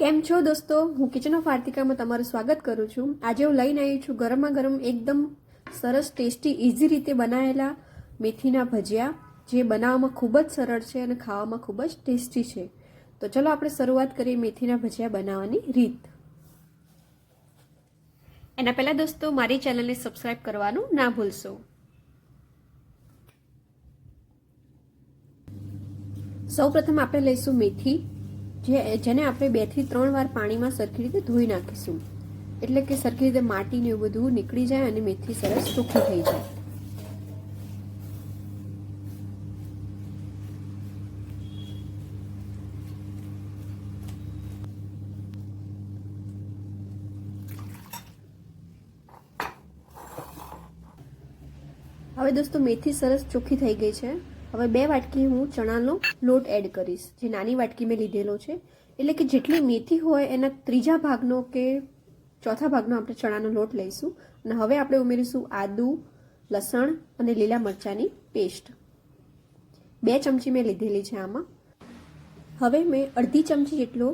કેમ છો દોસ્તો? હું કિચન ઓફ આર્તિકામાં તમારું સ્વાગત કરું છું. આજે હું લઈને આવી છું ગરમા ગરમ એકદમ સરસ, ટેસ્ટી ઇઝી રીતે બનાવેલા મેથીના ભજીયા, જે બનાવવામાં ખૂબ જ સરળ છે અને ખાવામાં ખૂબ જ ટેસ્ટી છે. તો ચલો આપણે શરૂઆત કરીએ મેથીના ભજીયા બનાવવાની રીત. એના પહેલાં દોસ્તો, મારી ચેનલને સબસ્ક્રાઈબ કરવાનું ના ભૂલશો. સૌ પ્રથમ આપણે લઈશું મેથી. જે, જેને આપણે બેથી ત્રણ વાર પાણીમાં સરખી રીતે ધોઈ નાખીશું. એટલે કે સરખી રીતે માટી ને એવું બધું નીકળી જાય અને મેથી સરસ સૂકી થઈ જાય. હવે દોસ્તો, મેથી સરસ ચોખ્ખી થઈ ગઈ છે. હવે બે વાટકી હું ચણાનો લોટ એડ કરીશ, જે નાની વાટકી મેં લીધેલો છે. એટલે કે જેટલી મેથી હોય એના ત્રીજા ભાગનો કે ચોથા ભાગનો આપણે ચણાનો લોટ લઈશું. અને હવે આપણે ઉમેરીશું આદુ, લસણ અને લીલા મરચાંની પેસ્ટ બે ચમચી મેં લીધેલી છે આમાં. હવે મેં અડધી ચમચી જેટલો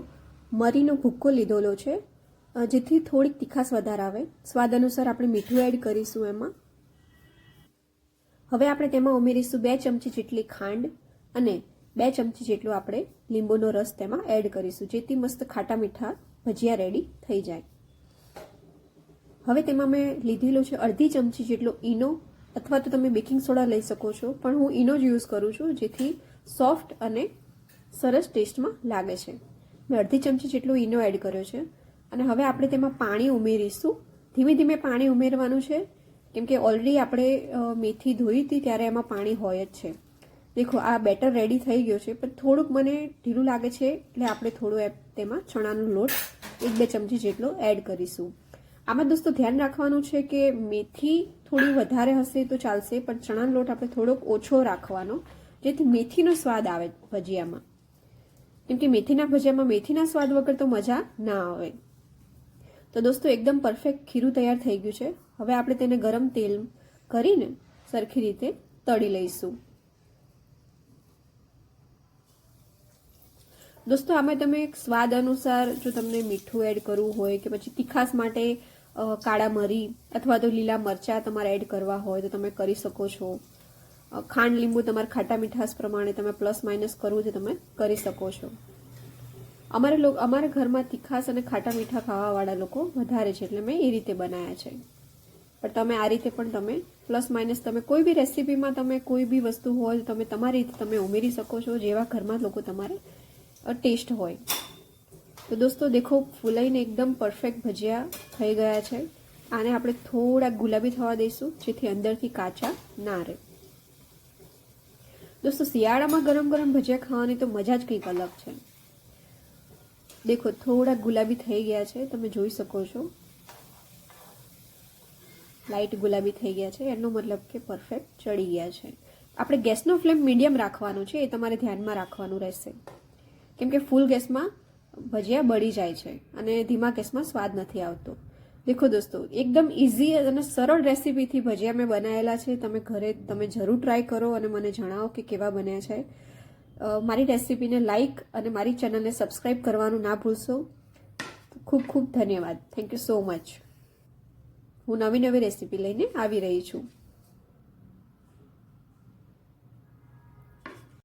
મરીનો ભૂક્કો લીધેલો છે જેથી થોડીક તીખાસ વધારે આવે. સ્વાદ અનુસાર આપણે મીઠું એડ કરીશું એમાં. હવે આપણે તેમાં ઉમેરીશું બે ચમચી જેટલી ખાંડ અને બે ચમચી જેટલો આપણે લીંબુનો રસ તેમાં એડ કરીશું, જેથી મસ્ત ખાટા મીઠા ભજીયા રેડી થઈ જાય. હવે તેમાં મેં લીધેલો છે અડધી ચમચી જેટલો ઈનો, અથવા તો તમે બેકિંગ સોડા લઈ શકો છો, પણ હું ઈનો જ યુઝ કરું છું, જેથી સોફ્ટ અને સરસ ટેસ્ટમાં લાગે છે. મેં અડધી ચમચી જેટલો ઈનો એડ કર્યો છે. અને હવે આપણે તેમાં પાણી ઉમેરીશું. ધીમે ધીમે પાણી ઉમેરવાનું છે. કેમ કે ઓલરેડી આપણે મેથી ધોઈ હતી ત્યારે એમાં પાણી હોય જ છે. દેખો, આ બેટર રેડી થઈ ગયો છે, પણ થોડુંક મને ઢીલું લાગે છે, એટલે આપણે થોડું તેમાં ચણાનો લોટ એક બે ચમચી જેટલો એડ કરીશું. આમાં દોસ્તો ધ્યાન રાખવાનું છે કે મેથી થોડી વધારે હશે તો ચાલશે, પણ ચણાનો લોટ આપણે થોડોક ઓછો રાખવાનો, જેથી મેથીનો સ્વાદ આવે ભજીયામાં. કેમ કે મેથીના ભજીયામાં મેથીના સ્વાદ વગર તો મજા ના આવે. તો દોસ્તો, એકદમ પરફેક્ટ ખીરું તૈયાર થઈ ગયું છે. હવે આપણે તેને ગરમ તેલ કરીને સરખી રીતે તળી લઈશું. દોસ્તો, આમાં તમે સ્વાદ અનુસાર જો તમને મીઠું એડ કરવું હોય કે પછી તીખાસ માટે કાળા મરી અથવા તો લીલા મરચાં તમારે એડ કરવા હોય તો તમે કરી શકો છો. ખાંડ, લીંબુ તમારા ખાટા મીઠાશ પ્રમાણે તમે પ્લસ માઇનસ કરવું છે તમે કરી શકો છો. અમારે લોકો, અમારા ઘરમાં તીખાસ અને ખાટા મીઠા ખાવાવાળા લોકો વધારે છે એટલે મેં એ રીતે બનાવ્યા છે. પણ તમે આ રીતે પણ તમે પ્લસ માઇનસ તમે કોઈ બી રેસીપીમાં તમે કોઈ બી વસ્તુ હોય, તમે તમારી રીતે તમે ઉમેરી શકો છો જેવા ઘરમાં લોકો તમારે ટેસ્ટ હોય. તો દોસ્તો, દેખો, ફૂલાઈને એકદમ પરફેક્ટ ભજીયા થઈ ગયા છે. આને આપણે થોડા ગુલાબી થવા દઈશું, જેથી અંદરથી કાચા ના રહે. દોસ્તો, શિયાળામાં ગરમ ગરમ ભજીયા ખાવાની તો મજા જ કંઈક અલગ છે. દેખો, થોડા ગુલાબી થઈ ગયા છે, તમે જોઈ શકો છો. લાઇટ ગુલાબી થઈ ગયા છે, એનો મતલબ કે પરફેક્ટ ચડી ગયા છે. આપણે ગેસનો ફ્લેમ મીડિયમ રાખવાનું છે, એ તમારે ધ્યાનમાં રાખવાનું રહેશે. કેમ કે ફૂલ ગેસમાં ભજીયા બળી જાય છે અને ધીમા ગેસમાં સ્વાદ નથી આવતો. દેખો દોસ્તો, એકદમ ઇઝી અને સરળ રેસીપીથી ભજીયા મેં બનાવેલા છે, તમે ઘરે, તમે જરૂર ટ્રાય કરો અને મને જણાવો કે કેવા બન્યા છે. મારી રેસીપીને લાઇક અને મારી ચેનલને સબસ્ક્રાઈબ કરવાનું ના ભૂલશો. ખૂબ ખૂબ ધન્યવાદ. થેન્ક યુ સો મચ હું નવી નવી રેસીપી લઈને આવી રહી છું.